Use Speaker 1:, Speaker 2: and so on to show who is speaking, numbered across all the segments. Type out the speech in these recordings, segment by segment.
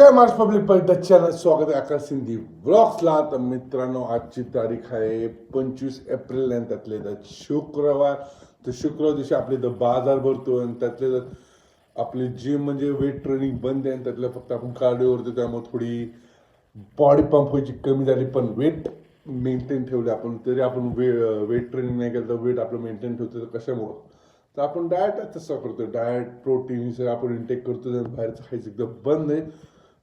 Speaker 1: जय March public पहिलं स्वागत आहे आकाश सिंधी ब्लॉग्सला तर मित्रांनो आजची तारीख आहे पंचवीस एप्रिल आणि त्यातले त्यात शुक्रवार. तर शुक्रवार दिवशी आपले इथं बाजार भरतो आणि त्यातले त्यात आपली जिम म्हणजे वेट ट्रेनिंग बंद आहे आणि त्यातलं फक्त आपण कार्डिओ त्यामुळे थोडी बॉडी पंप व्हायची कमी झाली पण वेट मेंटेन ठेवले आपण. तरी आपण वे वेट ट्रेनिंग नाही केलं तर वेट आपलं मेंटेन ठेवतो तर कशामुळं? तर आपण डायट तसं करतो डायट प्रोटीन सगळं आपण इंटेक करतो तर बाहेरचं खायचं एकदम बंद आहे.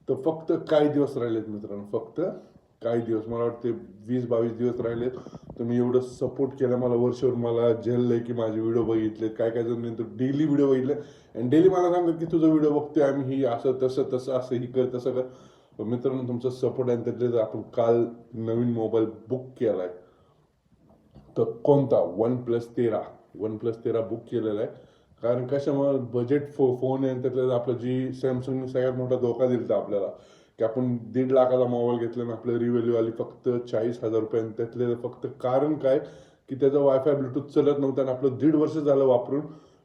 Speaker 1: तर फक्त काही दिवस राहिलेत मित्रांनो फक्त काही दिवस. मला वाटते वीस बावीस दिवस राहिलेत. तर मी एवढं सपोर्ट केला मला वर्षभर. मला झेललंय की माझे व्हिडिओ बघितलेत. काय काय जण तर डेली व्हिडिओ बघितले आणि डेली मला सांगतात की तुझा व्हिडिओ बघतोय आम्ही ही असं तसं तसं असं ही कर तसं कर. मित्रांनो तुमचा सपोर्ट आहे त्यातले आपण काल नवीन मोबाईल बुक केला आहे तर कोणता? वन प्लस तेरा. वन प्लस तेरा बुक केलेला आहे. कारण कशामुळे बजेट फो फोन आहे आणि त्यातल्या आपलं जी सॅमसंगने सगळ्यात मोठा धोका दिला आपल्याला की आपण दीड लाखाचा मोबाईल घेतला आणि आपलं रिव्हॅल्यू आली फक्त चाळीस हजार रुपये आणि त्यातले फक्त कारण काय? की त्याचं वायफाय ब्लूटूथ चलत नव्हतं आणि आपलं दीड वर्ष झालं वापरून.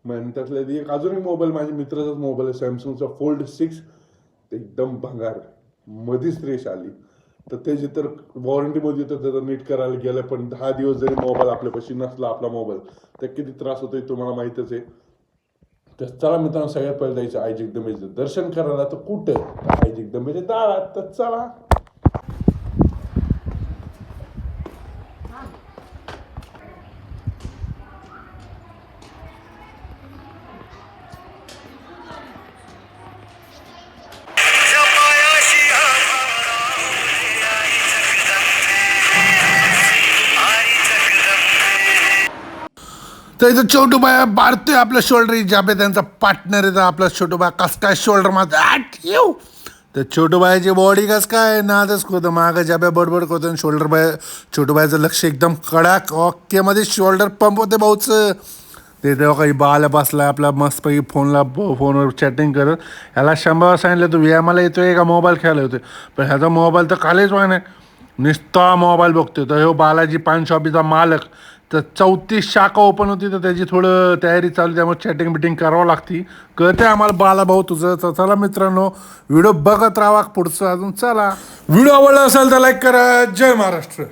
Speaker 1: मग त्यातल्या एक अजून एक मोबाईल माझ्या मित्राचाच मोबाईल आहे सॅमसंगचा फोल्ड सिक्स एकदम भंगार मधीच रेश आली. तर त्याची तर वॉरंटीमध्ये तर त्याचं नीट करायला गेलं पण दहा दिवस जरी मोबाईल आपल्यापाशी नसला आपला मोबाईल तर किती त्रास होतोय तुम्हाला माहीतच आहे. तर चला मित्रांनो सगळ्यात पहिले जायचं आई जगदंबेचं दर्शन करायला. तर कुठं? तर आई जगदंबेच्या दारात. तर चला.
Speaker 2: तर इथं छोटू बाया मारतोय आपलं शोल्डर जाबे त्यांचा पार्टनर येतो आपला छोटू बाया कस काय शोल्डर मारतो आठ येऊ. तर छोटू बायाची बॉडी कस काय? नादच करतो मागं जाब्या बडबड करतो आणि शोल्डर बाय छोटू बायाचं लक्ष एकदम कडक. ओकेमध्ये शोल्डर पंप होते भाऊच. ते तेव्हा काही बाला बसला आपला मस्तपैकी फोनला फोनवर चॅटिंग करत. ह्याला शंभर सांगितलं तू व्यायामाला येतोय का? मोबाईल खेळायला येतोय. पण ह्याचा मोबाईल तर खालीच वाय नाही निस्ता मोबाईल बघतोय. तर हो बालाजी पान शॉपीचा मालक. तर चौतीस शाखा ओपन होती तर त्याची थोडं तयारी चालू त्यामुळे चॅटिंग बिटिंग करावं लागती. कळते आम्हाला बाला भाऊ तुझं. तर चला मित्रांनो व्हिडिओ बघत राहा पुढचं. अजून चला. व्हिडिओ आवडला असेल तर लाईक करा. जय महाराष्ट्र.